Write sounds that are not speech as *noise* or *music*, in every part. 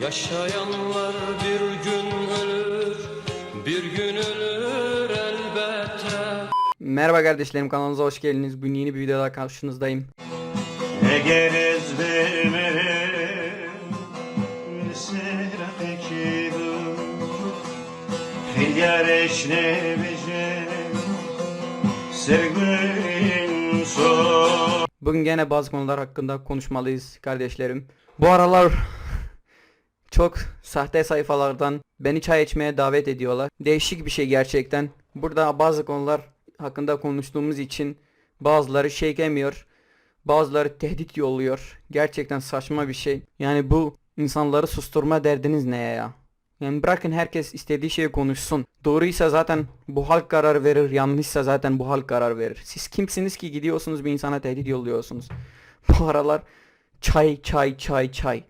Yaşayanlar bir gün ölür, bir gün ölür elbette. Merhaba kardeşlerim kanalımıza hoş geldiniz. Bugün yeni bir videoda karşınızdayım. Eğer ezbermerim Sıra ekidim Filyar eşne becerem Sevgilim son Bugün gene bazı konular hakkında konuşmalıyız kardeşlerim. Bu aralar çok sahte sayfalardan beni çay içmeye davet ediyorlar. Değişik bir şey gerçekten. Burada bazı konular hakkında konuştuğumuz için bazıları çekemiyor. Bazıları tehdit yolluyor. Gerçekten saçma bir şey. Yani bu insanları susturma derdiniz neye ya? Yani bırakın herkes istediği şeyi konuşsun. Doğruysa zaten bu halk karar verir, yanlışsa zaten bu halk karar verir. Siz kimsiniz ki gidiyorsunuz bir insana tehdit yolluyorsunuz. *laughs* Bu aralar çay çay çay çay.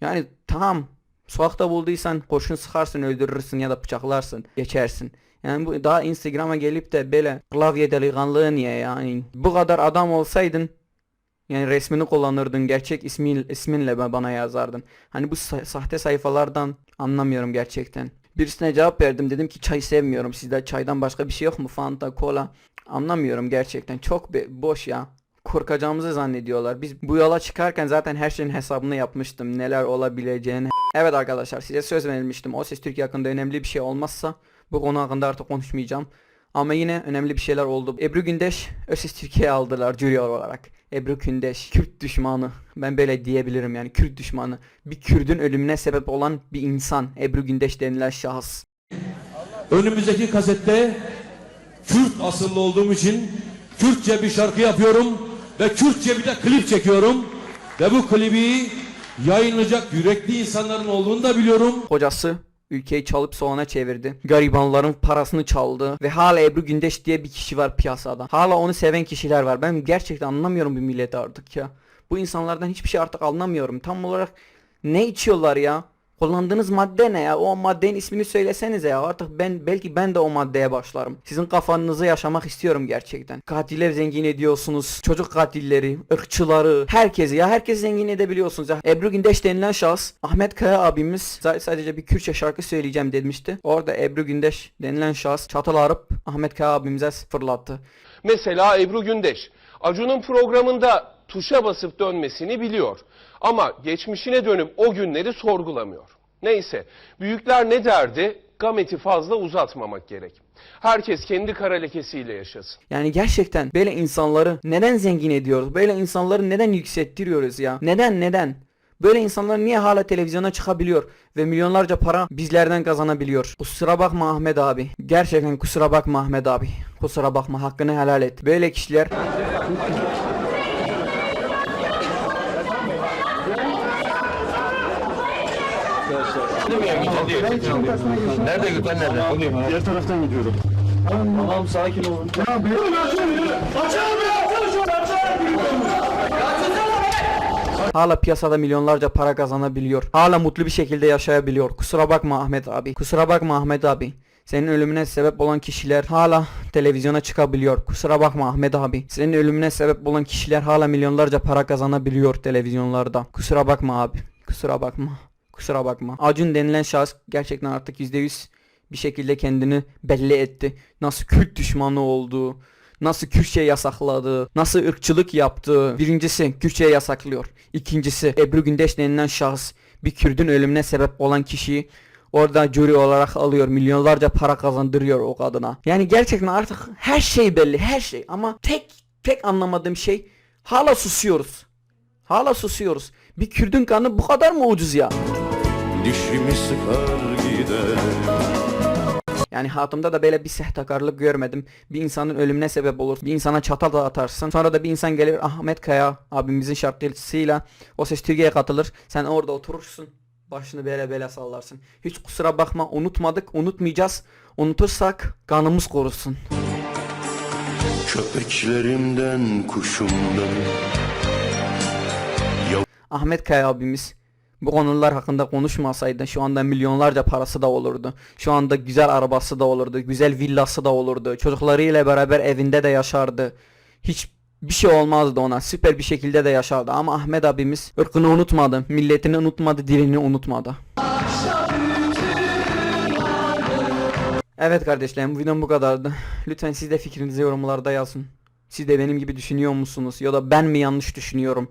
Yani tamam sokakta bulduysan kurşun sıkarsın öldürürsün ya da bıçaklarsın geçersin. Yani bu daha Instagram'a gelip de böyle klavye delikanlığı niye yani bu kadar adam olsaydın yani resmini kullanırdın gerçek ismin, isminle ba- bana yazardın. Hani bu sa- sahte sayfalardan anlamıyorum gerçekten. Birisine cevap verdim dedim ki çay sevmiyorum sizde çaydan başka bir şey yok mu Fanta, kola anlamıyorum gerçekten çok boş ya. Korkacağımızı zannediyorlar. Biz bu yola çıkarken zaten her şeyin hesabını yapmıştım. Neler olabileceğini. Evet arkadaşlar size söz vermiştim. O ses Türkiye hakkında önemli bir şey olmazsa bu konu hakkında artık konuşmayacağım. Ama yine önemli bir şeyler oldu. Ebru Gündeş Öses Türkiye'ye aldılar jüriyor olarak. Ebru Gündeş Kürt düşmanı. Ben böyle diyebilirim yani Kürt düşmanı. Bir Kürdün ölümüne sebep olan bir insan. Ebru Gündeş denilen şahıs. Önümüzdeki kasette Kürt asıllı olduğum için Kürtçe bir şarkı yapıyorum ve Kürtçe bir de klip çekiyorum. Ve bu klibi yayınlayacak yürekli insanların olduğunu da biliyorum. Kocası ülkeyi çalıp soğana çevirdi. Garibanların parasını çaldı. Ve hala Ebru Gündeş diye bir kişi var piyasada. Hala onu seven kişiler var. Ben gerçekten anlamıyorum bu milleti artık ya. Bu insanlardan hiçbir şey artık anlamıyorum. Tam olarak ne içiyorlar ya? Kullandığınız madde ne ya? O maddenin ismini söylesenize ya. Artık ben belki ben de o maddeye başlarım. Sizin kafanızı yaşamak istiyorum gerçekten. Katiller zengin ediyorsunuz. Çocuk katilleri, ırkçıları, herkesi ya herkesi zengin edebiliyorsunuz ya. Ebru Gündeş denilen şahıs Ahmet Kaya abimiz sa- sadece bir Kürtçe şarkı söyleyeceğim demişti. Orada Ebru Gündeş denilen şahıs çatal arıp Ahmet Kaya abimize fırlattı. Mesela Ebru Gündeş, Acun'un programında tuşa basıp dönmesini biliyor. Ama geçmişine dönüp o günleri sorgulamıyor. Neyse, büyükler ne derdi? Gameti fazla uzatmamak gerek. Herkes kendi kara lekesiyle yaşasın. Yani gerçekten böyle insanları neden zengin ediyoruz? Böyle insanları neden yükselttiriyoruz ya? Neden neden? Böyle insanlar niye hala televizyona çıkabiliyor ve milyonlarca para bizlerden kazanabiliyor? Kusura bakma Ahmet abi. Gerçekten kusura bakma Ahmet abi. Kusura bakma hakkını helal et. Böyle kişiler hala piyasada milyonlarca para kazanabiliyor. Hala mutlu bir şekilde yaşayabiliyor. Kusura bakma Ahmet abi. Kusura bakma Ahmet abi. Senin ölümüne sebep olan kişiler hala televizyona çıkabiliyor. Kusura bakma Ahmet abi. Senin ölümüne sebep olan kişiler hala milyonlarca para kazanabiliyor televizyonlarda. Kusura bakma abi. Kusura bakma. Kusura bakma. Acun denilen şahıs gerçekten artık %100 bir şekilde kendini belli etti. Nasıl Kürt düşmanı olduğu, nasıl Kürtçe yasakladı, nasıl ırkçılık yaptı. Birincisi Kürtçe yasaklıyor. İkincisi Ebru Gündeş denilen şahıs bir Kürdün ölümüne sebep olan kişiyi orada jüri olarak alıyor. Milyonlarca para kazandırıyor o kadına. Yani gerçekten artık her şey belli, her şey. Ama tek tek anlamadığım şey hala susuyoruz. Hala susuyoruz. Bir Kürdün kanı bu kadar mı ucuz ya? Dişimi sıkar gider Yani hayatımda da böyle bir sehtakarlık görmedim. Bir insanın ölümüne sebep olur. Bir insana çatal da atarsın. Sonra da bir insan gelir Ahmet Kaya abimizin şarkısıyla o ses Türkiye'ye katılır. Sen orada oturursun. Başını böyle böyle sallarsın. Hiç kusura bakma unutmadık unutmayacağız. Unutursak kanımız korusun. Köpeklerimden kuşumdan Ahmet Kaya abimiz bu konular hakkında konuşmasaydı şu anda milyonlarca parası da olurdu. Şu anda güzel arabası da olurdu. Güzel villası da olurdu. Çocuklarıyla beraber evinde de yaşardı. Hiç bir şey olmazdı ona. Süper bir şekilde de yaşardı. Ama Ahmet abimiz ırkını unutmadı. Milletini unutmadı. Dilini unutmadı. Evet kardeşlerim bu videom bu kadardı. Lütfen siz de fikrinizi yorumlarda yazın. Siz de benim gibi düşünüyor musunuz? Ya da ben mi yanlış düşünüyorum?